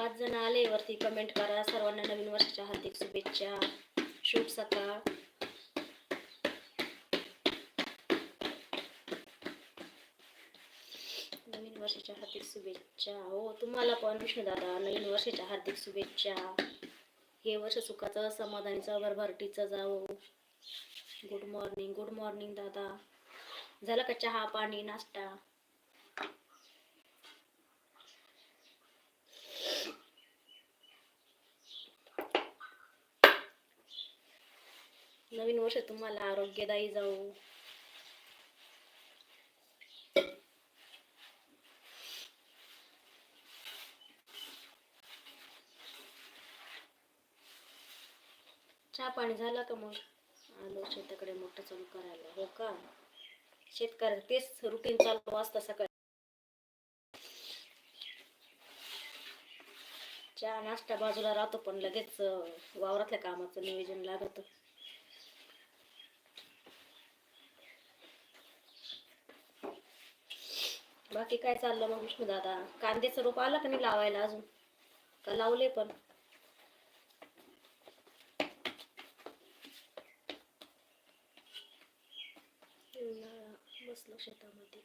पाच जण आले. वरती कमेंट करा. सर्वांना नवीन वर्षाच्या हार्दिक शुभेच्छा. शुभ सकाळ. नवीन वर्षाच्या हार्दिक शुभेच्छा. हो तुम्हाला पण विष्णुदादा नवीन वर्षाच्या हार्दिक शुभेच्छा. हे वर्ष सुखाचं समाधानीचं भरभरटीचं जावो. गुड मॉर्निंग गुड मॉर्निंग दादा. झालं का चहा पाणी नाश्ता? नवीन वर्ष तुम्हाला आरोग्यदायी जाऊ. चहा पाणी झाला का मग? आलो शेताकडे मोठं चालू करायला. हो का? शेतकऱ्याचं तेच रुटीन चालू असतं सकाळी. चहा नाश्ता बाजूला राहतो पण लगेच वावरातल्या कामाचं नियोजन लागत. बाकी काय चाललं मग विष्णू दादा? कांद्याचं रोप आलं का नाही लावायला अजून? का लावले पण? बसलं बसलो शेतामध्ये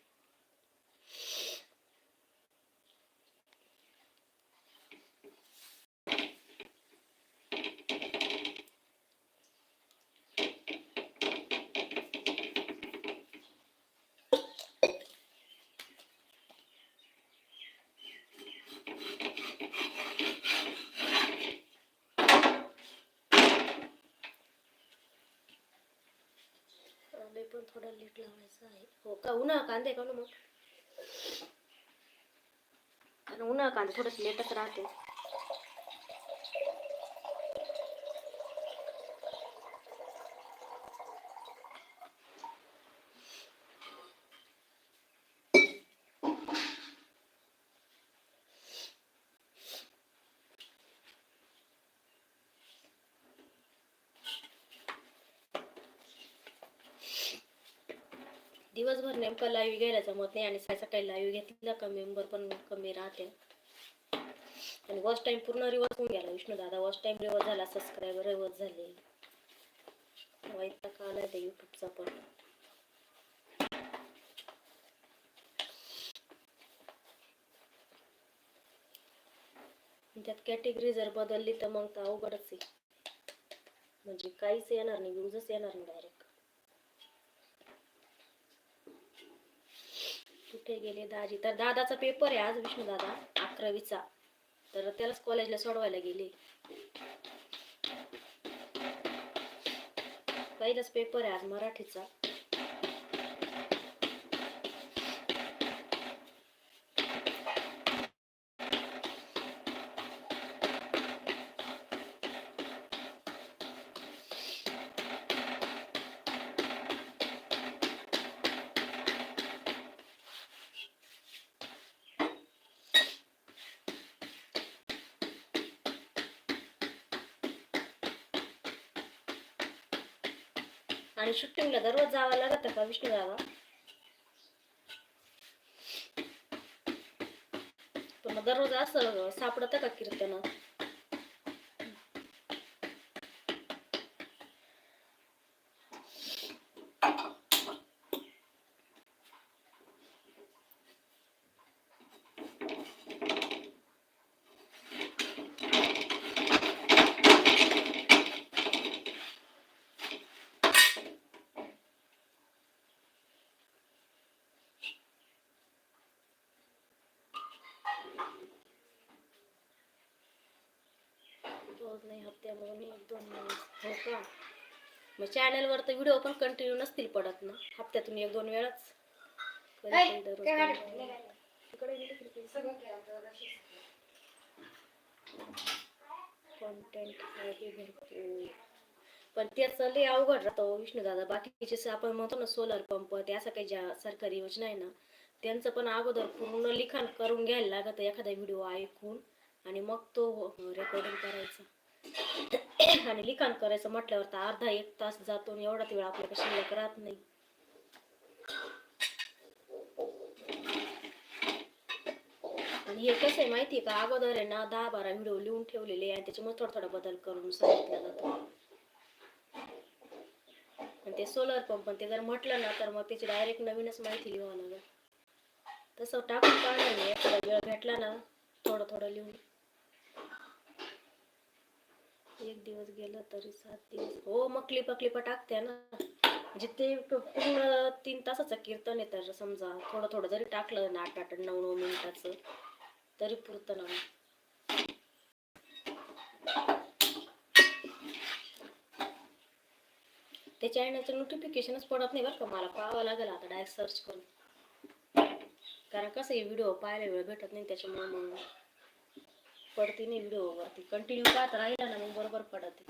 कांदे पण थोडा लेट लावायचा आहे. हो का? उन्हा कांदे का? ना मग कारण उन्हा कांदे थोडंसं लेटच राहते. दिवसभर नेमका लाईव्ह घ्यायला जमत नाही आणि सकाळी सकाळी लाईव्ह घेतला का मेंबर पण कमी राहते. आणि वॉच टाइम पूर्ण रिवर्स होऊन गेला. विष्णू दादा वॉच टाइम रिवर्स झाला सबस्क्रायबर रिवर्स झाले. वाईट का आलाय ते युट्यूबचा पण. त्यात कॅटेगरी जर बदलली तर मग तर अवघडच आहे. म्हणजे काहीच येणार नाही व्ह्यूजच येणार नाही डायरेक्ट कुठे गेले दाजी तर दादाचा पेपर आहे आज विष्णू दादा अकरावीचा. तर त्यालाच कॉलेजला सोडवायला गेले. पहिलाच पेपर आहे आज मराठीचा. आणि शूटिंगला दररोज जावं लागत का विष्णू दादा? पण मग दररोज असं सापडत का कीर्तन रोज नाही हप्त्यामधून एक दोन वेळेस हो का? मग चॅनलवर तर व्हिडिओ पण कंटिन्यू नसतील पडत ना. हप्त्यातून एक दोन वेळाच. कॉन्टेंट आहे भरपूर. पण त्याचं लय अवघड राहतं विष्णू दादा. बाकीचे आपण म्हणतो ना सोलर पंप ते असं काही ज्या सरकारी योजना आहे ना त्यांचं पण अगोदर पूर्ण लिखाण करून घ्यायला लागतं एखादा व्हिडिओ ऐकून. आणि मग तो रेकॉर्डिंग करायचा. आणि लिखाण करायचं म्हटल्यावर तर अर्धा एक तास जातो आणि एवढा वेळ आपल्याकडे शिल्लक राहत नाही. आणि हे कसं आहे माहिती आहे का? अगोदर आहे ना दहा बारा व्हिडिओ लिहून ठेवलेले आहे आणि त्याच्यामुळे थोडा थोडा बदल करून सांगितलं जातं. आणि ते सोलर पंप ते जर म्हटलं ना तर मग त्याची डायरेक्ट नवीनच माहिती लिहावं लागेल. तसं टाकून काढलं नाही एखादा वेळ भेटला ना थोडं थोडं लिहून. एक दिवस गेला तरी सात दिवस. हो मकली पकली टाकते ना. म्हणजे ते पूर्ण तीन तासाचं कीर्तन आहे तर समजा. थोडं थोडं जरी टाकलं ना आठ आठ नऊ नऊ मिनिटाचं तरी पुरतं ना. त्या चॅनलचं नोटिफिकेशनच पडत नाही बरं का. मला पाहावं लागेल आता डायरेक्ट सर्च करून. कारण कसं आहे व्हिडिओ पाहायला वेळ भेटत नाही त्याच्यामुळे मग पडते नाही व्हिडिओवरती हो कंटिन्यू पाहत राहिला ना मग बरोबर पडते.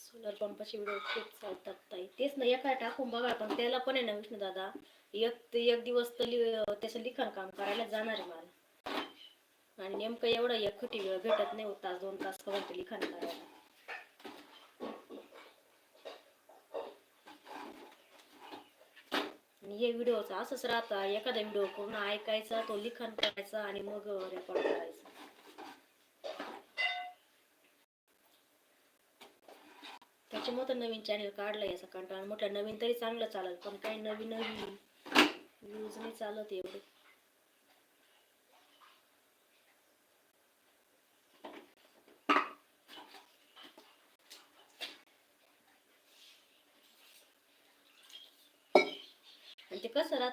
सोलर पंपाचे व्हिडिओ खूप चालतात तेच ना एका टाकून बघा पण त्याला पण आहे ना विष्णू दादा एक एक दिवस तर लि- त्याचं लिखाण काम करायला जाणार आहे मला. आणि नेमकं एवढं एकखटी वेळ भेटत नाही हो, तास दोन तास करून ते लिखाण करायला. आणि हे व्हिडिओचा असंच राहता एखादा व्हिडिओ पूर्ण ऐकायचा तो लिखाण करायचा आणि मग रेकॉर्ड करायचा. त्याच्यामुळे तर नवीन चॅनल काढलं याचा कंटाळा. मोठ्या नवीन तरी चांगलं चालेल पण काही नवीन नवीन न्यूज नाही चालत एवढे आणि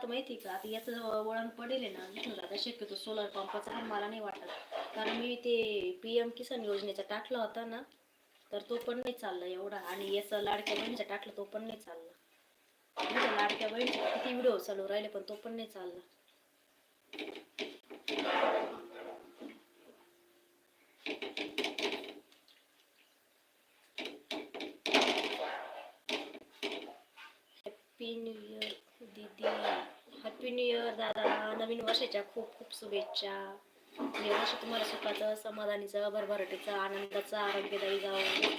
ते माहिती आहे का आता याचं वळण पडेल आहे ना विष्णू दादा शक्यतो सोलर पंपाचं पण मला नाही वाटत. कारण मी ते पी एम किसान योजनेचा टाकला होता ना तर तो पण नाही चालला एवढा. आणि याचा लाडक्या बहिणीचा टाकला तो पण नाही चालला. म्हणजे लाडक्या बहिणीचे किती व्हिडिओ चालू राहिले पण तो पण नाही चालला. हॅपी न्यू इयर दीदी. हॅपी न्यू इयर दादा. नवीन वर्षाच्या खूप खूप शुभेच्छा. हे वर्ष तुम्हाला सुखाचं समाधानीचं भरभराटीचं आनंदाचं आरोग्यदायी जावं.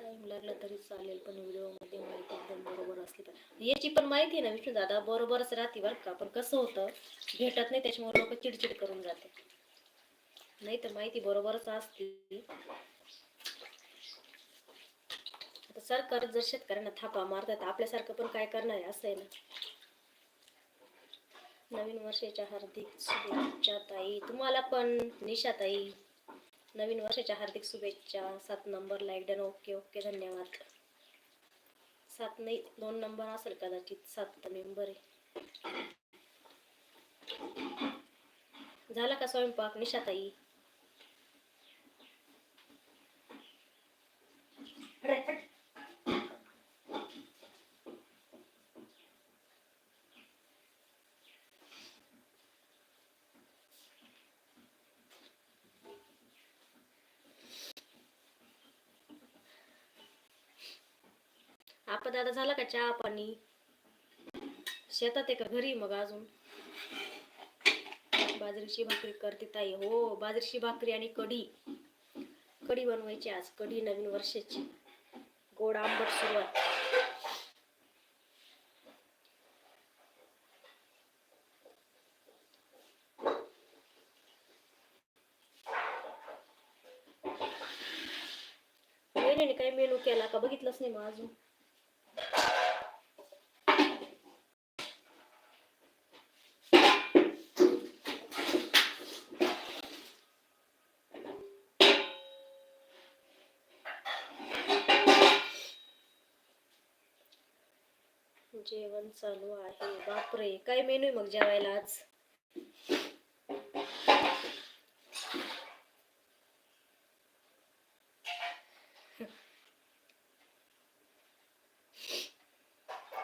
टाइम लागला तरी चालेल पण व्हिडिओमध्ये माहिती एकदम बरोबर असली पाहिजे याची पण माहिती आहे ना विष्णू दादा बरोबरच राहते बरं का पण कसं होतं भेटत नाही त्याच्यामुळे लोक चिडचिड करून जाते नाही तर माहिती बरोबरच असते. सरकार जर शेतकऱ्यांना थापा मारतात आपल्यासारखं पण काय करणार आहे? असं आहे ना. नवीन वर्षाच्या हार्दिक शुभेच्छा ताई. तुम्हाला पण निशा ताई. नवीन वर्षाच्या हार्दिक शुभेच्छा. सात number like done okay okay धन्यवाद. सात नाही दोन नंबर असेल कदाचित. सात मेंबर आहे. झाला का स्वयंपाक निशा ताई? आपण दादा झाला का चहा पाणी? शेतात आहे का घरी मग अजून? बाजरीची भाकरी करते ताई. हो बाजरीची भाकरी आणि कढी. कढी बनवायची आज कढी नवीन वर्षाची. गोड आंबट सुरुवात. वहिनीने काही मेनू केला का? बघितलंच नाही मग अजून. जेवण चालू आहे. बापरे काय मेनू आहे मग जेवायला आज?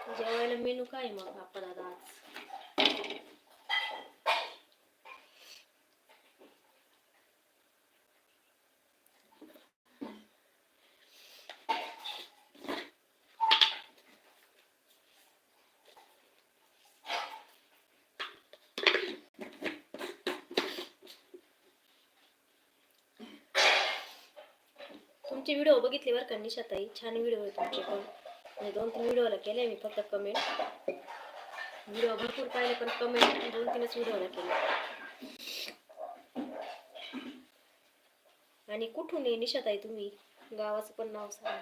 जेवायला मेनू काय मग? आपण दादा आज तुमचे व्हिडिओ बघितले बरं का निशाताई? छान व्हिडिओ आहे तुमचे पण. म्हणजे दोन तीन व्हिडिओला केले मी फक्त कमेंट व्हिडिओ भरपूर पाहिले पण कमेंट दोन तीनच व्हिडिओला केले. आणि कुठून आहे निशाताई तुम्ही? गावाचं पण नाव सांगा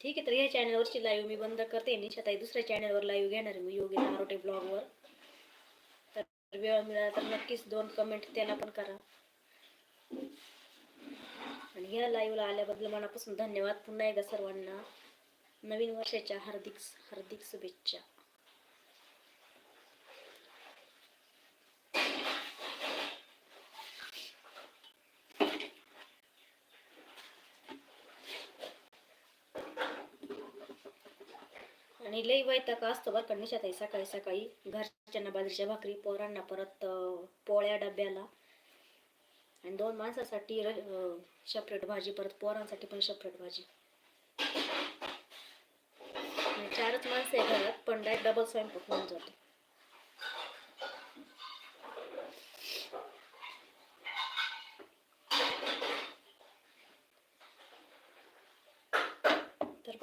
ठीक आहे तर या चॅनलवरची लाईव्ह मी बंद करते. निशाताई दुसऱ्या चॅनलवर लाईव्ह घेणार आहे. मी योगी आरोटे ब्लॉगवर तर वेळ मिळाला तर नक्कीच दोन कमेंट त्याला पण करा. आणि या लाईव्हला आल्याबद्दल मनापासून धन्यवाद. पुन्हा एकदा सर्वांना नवीन वर्षाच्या हार्दिक हार्दिक शुभेच्छा. आणि लई वैताग असतो बरं का निशात आहे सकाळी सकाळी घरच्यांना बाजरीच्या भाकरी पोरांना परत पोळ्या डब्याला. आणि दोन माणसासाठी सेपरेट भाजी परत पोरांसाठी पण सेपरेट भाजी. चारच माणसं आहे घरात पण डायरेक्ट डबल स्वयंपाक होऊन जातो तर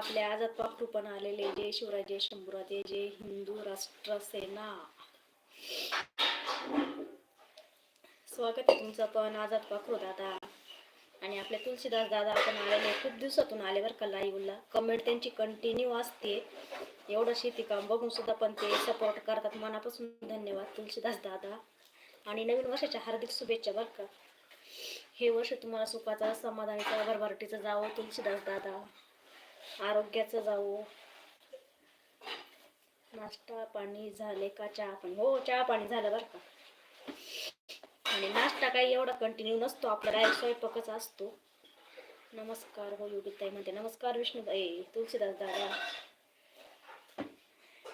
आपल्या आपले आझाद पाखरू पण आलेले जय शिवराय जय शंभूराजे जय हिंदू राष्ट्र सेना. स्वागत आहे तुमचं पण आझाद पाखरू दादा आणि आपले तुलसीदास दादा आपण आलेले खूप दिवसातून आले बरं का लाईव्हला कमेंट त्यांची कंटिन्यू असते. एवढं शेती काम बघून सुद्धा पण ते सपोर्ट करतात. मनापासून धन्यवाद तुलसीदास दादा. आणि नवीन वर्षाच्या हार्दिक शुभेच्छा बरं का. हे वर्ष तुम्हाला सुखाचा समाधानीचा भरभराटीचं जावं तुलसीदास दादा. आरोग्याचं जाऊ नाश्ता पाणी झाले का चहा पाणी? हो चहा पाणी झालं बरं का. आणि नाश्ता काही एवढा कंटिन्यू नसतो आपला डायरेक्ट स्वयंपाकच असतो. नमस्कार हो योगिताई म्हणते नमस्कार विष्णुताई तुलसीदास दादा.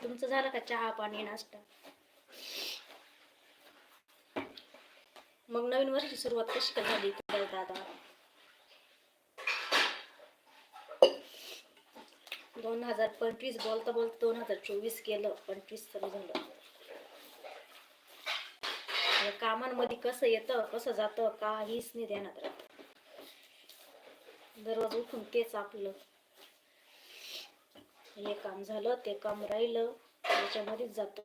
तुमचं झालं का चहा पाणी नाश्ता? मग नवीन वर्षाची सुरुवात कशी झाली दादा? दोन हजार पंचवीस बोलता बोलता दोन हजार चोवीस केलं पंचवीस चालू झालं. कामांमध्ये कसं येतं कसं जातं काहीच नाही ध्यानात राहत. दररोज उठून तेच आपलं. हे काम झालं ते काम राहिलं त्याच्यामध्येच जातं.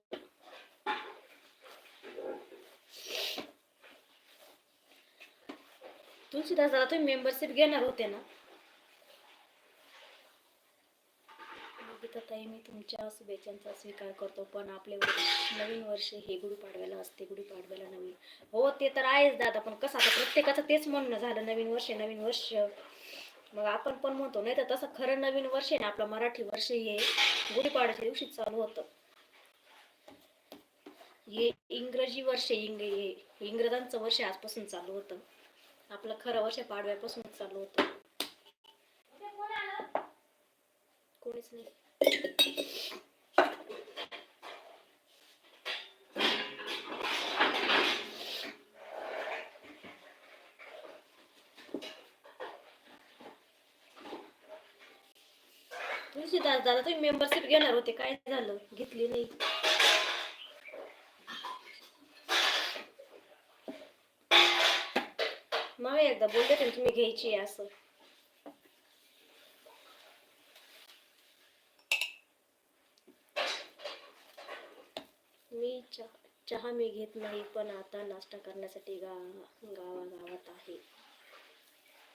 तुलसीदास दादा तुम्ही मेंबरशिप घेणार होते ना? ताई मी तुमच्या शुभेच्छांचा स्वीकार करतो पण आपले नवीन वर्ष हे गुढीपाडव्याला असते गुढीपाडव्याला नवीन. हो ते तर आहेच दादा पण कसं आता प्रत्येकाचं तेच म्हणणं झालं नवीन वर्ष नवीन वर्ष. मग आपण पण म्हणतो नाही तर तसं खरं नवीन वर्ष आहे ना आपलं मराठी वर्ष हे गुढीपाडव्याच्या दिवशी चालू होतं. हे इंग्रजी वर्ष इंग हे इंग्रजांचं वर्ष आजपासून चालू होतं. आपलं खरं वर्ष पाडव्यापासून चालू होतं. कोणीच नाही. दादा तुम्ही मेंबरशिप घेणार होते. काय झालं? घेतली नाही. मग एकदा बोलते तुम्ही घ्यायची आहे असं मी चहा चहा मी घेत नाही पण आता नाश्ता करण्यासाठी गा गावागावात आहे.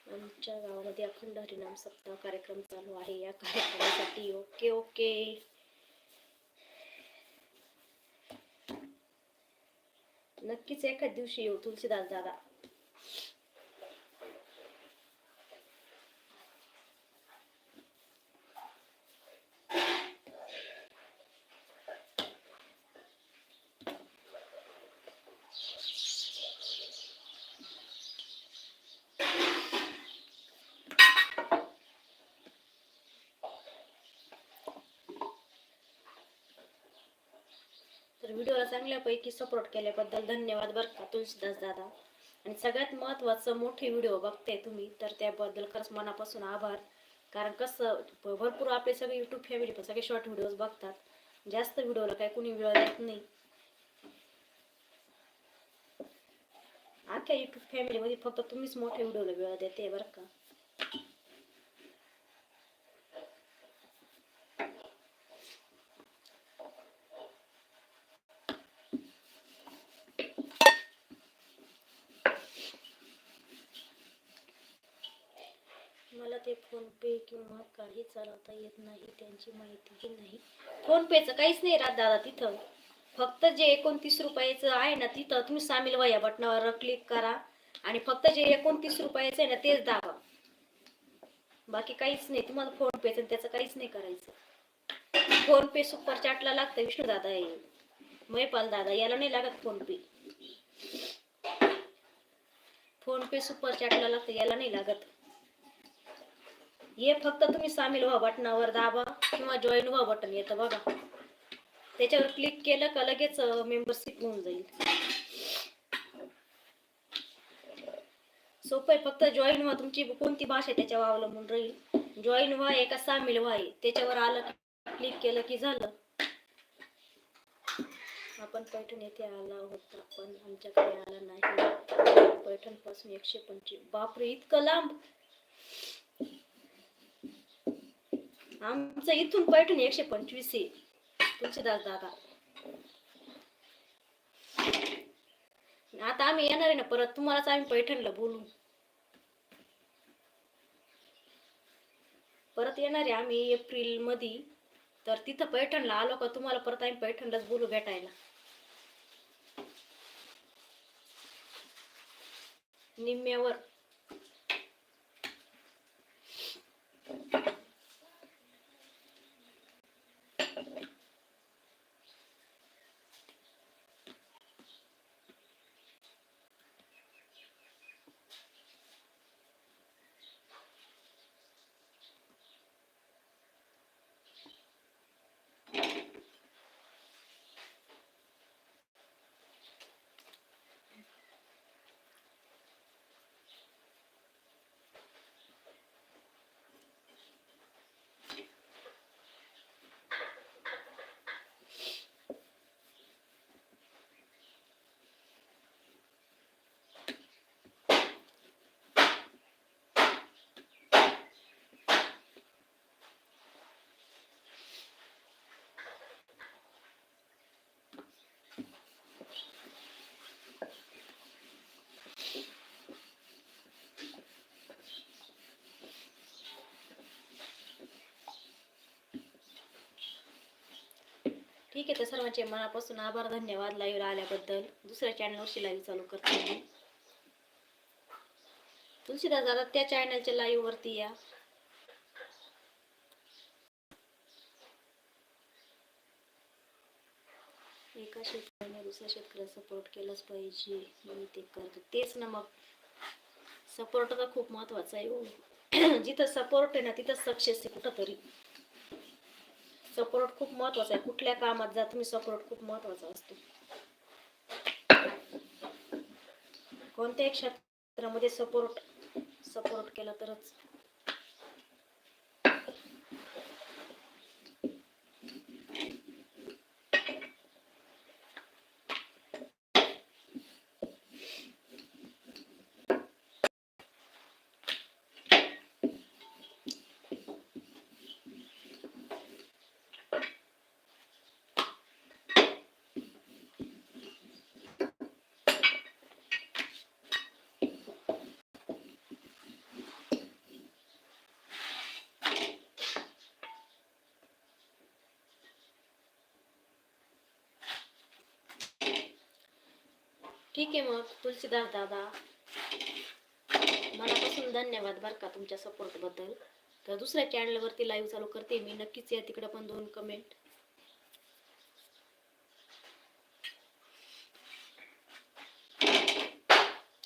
आमच्या गावामध्ये अखंड हरिनाम सप्ताह कार्यक्रम चालू आहे. या कार्यक्रमासाठी ओके ओके. नक्कीच एखाद दिवशी येऊ तुलसीदास दादा तर व्हिडिओला चांगल्यापैकी सपोर्ट केल्याबद्दल धन्यवाद बरं का तुलसीदास दादा. आणि सगळ्यात महत्त्वाचं मोठे व्हिडिओ बघते तुम्ही तर त्याबद्दल खरंच मनापासून आभार. कारण कसं भरपूर आपले सगळे युट्यूब फॅमिली पण सगळे शॉर्ट व्हिडिओज बघतात. जास्त व्हिडिओला काही कुणी वेळ देत नाही. अख्ख्या युट्यूब फॅमिलीमध्ये फक्त तुम्हीच मोठ्या व्हिडिओला वेळ देते बरं का. फोन पे किंवा काही चालवता येत नाही त्यांची माहितीही नाही. फोन पेचं काहीच नाही राहत दादा तिथं. फक्त जे एकोणतीस रुपयाचं आहे ना तिथं तुम्ही सामील व्हा या बटनावर क्लिक करा आणि फक्त जे एकोणतीस रुपयाचं आहे ना तेच दाबा. बाकी काहीच नाही. तुम्हाला फोन पेचं त्याचं काहीच नाही करायचं. फोन पे सुपर चॅटला लागतं विष्णू दादा हे. मैपाल दादा याला नाही लागत PhonePe PhonePe super चॅटला लागतं याला नाही लागत. हे फक्त तुम्ही सामील व्हा बटनावर दाबा किंवा जॉईन व्हा बटन येतं बघा. त्याच्यावर क्लिक केलं का लगेच मेंबरशिप होऊन जाईल. सोपं आहे फक्त जॉईन व्हा. तुमची कोणती भाषा आहे त्याच्यावर अवलंबून राहील. जॉईन व्हा एका सामील व्हा. त्याच्यावर आलं क्लिक केलं की झालं. आपण पैठण येथे आला होता पण आमच्याकडे आला नाही. पैठणपासून एकशे पंचवीस. बापरे इतकं लांब. आमचं इथून पैठण एकशे पंचवीस आहे. तुळशीदास दादा. आता आम्ही येणार आहे ना परत तुम्हालाच आम्ही पैठणला बोलू. परत येणार आहे आम्ही एप्रिलमध्ये तर तिथं पैठणला आलो का तुम्हाला परत आम्ही पैठणलाच बोलू भेटायला. निम्म्यावर. ठीक आहे तर सर्वांचे मनापासून आभार धन्यवाद लाईव्ह आल्याबद्दल. दुसऱ्या चॅनलवरची लाईव्ह चालू करते मी. तुलसीदास दादा त्या चॅनलच्या लाईव्ह वरती या. एका शेतकऱ्याने दुसऱ्या शेतकऱ्याला सपोर्ट केलंच पाहिजे. मी ते करतो. तेच ना मग. सपोर्ट तर खूप महत्त्वाचा आहे हो. जिथं सपोर्ट आहे ना तिथं सक्सेस आहे कुठं तरी सपोर्ट खूप महत्त्वाचा आहे. कुठल्या कामात जा तुम्ही सपोर्ट खूप महत्त्वाचा असतो. कोणत्याही क्षेत्रामध्ये सपोर्ट सपोर्ट केला तरच ठीक आहे मग तुलसीदार दादा. मनापासून धन्यवाद बरं का तुमच्या सपोर्टबद्दल. तर दुसऱ्या चॅनलवरती लाईव्ह चालू करते मी. नक्कीच या तिकडे पण दोन कमेंट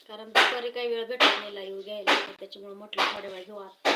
कारण दुपारी काही वेळ भेटत नाही लाईव्ह घ्यायला त्याच्यामुळे म्हटलं थोड्या वेळ घेऊ आता.